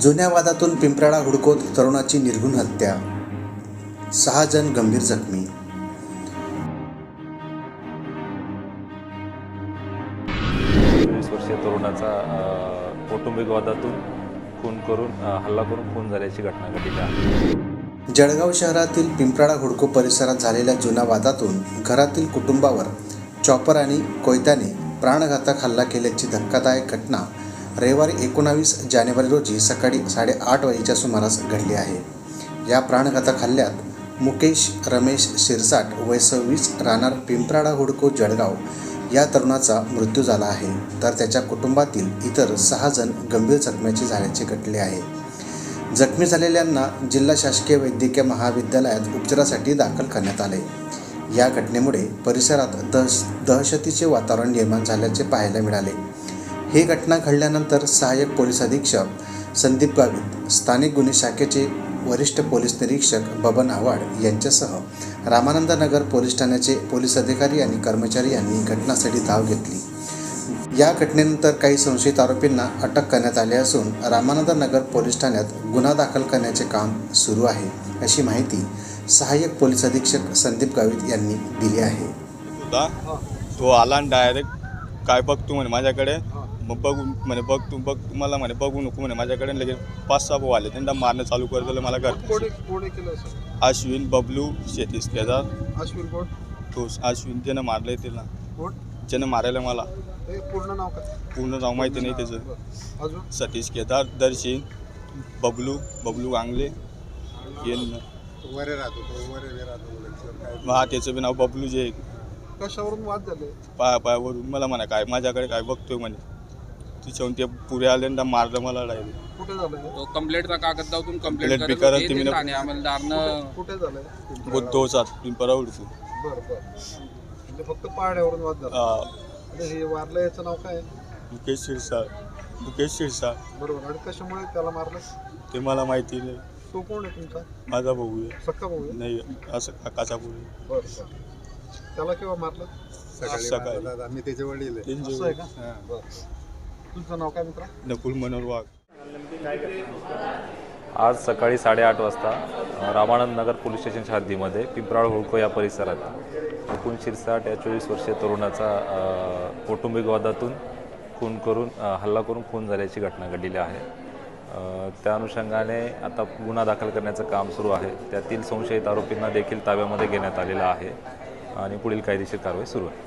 जुन्या वादातून पिंपराळा हुडकोत तरुणाची निर्घुण हत्या. सहा जण गंभीर जखमी. चोवीस वर्षीय तरुणाचा कौटुंबिक वादातून खून करून हल्ला करून खून झाल्याची घटना घडलेली आहे. जळगाव शहरातील पिंपराळा हुडको परिसरात झालेल्या जुन्या वादातून घरातील कुटुंबावर चॉपर आणि कोयत्याने प्राणघातक हल्ला केल्याची धक्कादायक घटना रविवारी एकोणावीस जानेवारी रोजी सकाळी साडेआठ वाजेच्या सुमारास घडली आहे. या प्राणघातक हल्ल्यात मुकेश रमेश शिरसाट वय सव्वीस राहणार पिंपराडा हुडको जळगाव या तरुणाचा मृत्यू झाला आहे. तर त्याच्या कुटुंबातील इतर सहा जण गंभीर जखमीचे झाल्याचे घटले आहे. जखमी झालेल्यांना जिल्हा शासकीय वैद्यकीय महाविद्यालयात उपचारासाठी दाखल करण्यात आले. या घटनेमुळे परिसरात दहश दहशतीचे वातावरण निर्माण झाल्याचे पाहायला मिळाले. ही घटना घडल्यानंतर सहाय्यक पोलीस अधीक्षक संदीप गावित स्थानिक गुन्हे शाखेचे वरिष्ठ पोलीस निरीक्षक बबन आव्हाड यांच्यासह रामानंद नगर पोलीस ठाण्याचे पोलीस अधिकारी आणि कर्मचारी यांनी घटनास्थळी धाव घेतली. या घटनेनंतर काही संशयित आरोपींना अटक करण्यात आली असून रामानंद नगर पोलीस ठाण्यात गुन्हा दाखल करण्याचे काम सुरू आहे अशी माहिती सहाय्यक पोलीस अधीक्षक संदीप गावित यांनी दिली आहे. तो आला डायरेक्ट काय बघतो म्हणे माझ्याकडे? मग बघू म्हणे बघ तू बघ मला म्हणे बघू नको म्हणे माझ्याकडे लगेच पाच सहा भाऊ आले त्यांना मारणं चालू करत मला घर कोणी कोणी केलं असं? अश्विन बबलू शेतीस त्याचा. अश्विन कोण? तो अश्विन त्यानं मारलंय त्याला. कोण? त्यानं मारायला मला. हे पूर्ण नाव काय? पूर्ण नाव माहिती नाही त्याचं. बरं. अजून? सतीश केदार दर्शिन बबलू बबलू गांगले येन वरे राहतो तो वरे राहतो हा त्याचं बी नाव बबलू जे कशावरून वाद झाले? पाया पायावरून. मला म्हणा काय माझ्याकडे काय बघतोय म्हणे. तिच्याहून ते पुरे आले मारलं मला डायरेक्ट कुठे झालंय? तो कंप्लेंटचा कागद दावतून Complaint कंप्लेंट बी करत करत होते. तुम्ही ते न- ठाणे अंमलदारनं कुठे झालंय? बुद्धोसात पिंपरा उडतो बरं बरं. म्हणजे फक्त पाड्यावरून वाद झाला. आणि हे वारलं याचं नाव काय? आहे? मुकेश शिरसाळ. मुकेश शिरसाळ. बरोबर. आणि कशामुळे त्याला मारलं? ते मला माहिती नाही. तो कोण आहे तुमचा? माझा भाऊ आहे. सक्का भाऊ आहे? नाही असं काकाचा भाऊ आहे. बरं बरं. त्याला केव्हा मारलं? सकाळी आम्ही त्याचे वडील त्यांचे असं आहे का? बरं. तुमचं नाव काय मित्रा? नकुल मनोहर वाघ. आज सकाळी साडेआठ वाजता रामानंद नगर पोलीस स्टेशनच्या हद्दीमध्ये पिंपराळ हुळको या परिसरात मुकुंद शिरसाट या चोवीस वर्षीय तरुणाचा कौटुंबिक वादातून खून करून हल्ला करून खून झाल्याची घटना घडलेली आहे. त्या अनुषंगाने आता गुन्हा दाखल करण्याचं काम सुरू आहे. त्यातील संशयित आरोपींना देखील ताब्यामध्ये घेण्यात आलेलं आहे आणि पुढील कायदेशीर कारवाई सुरू आहे.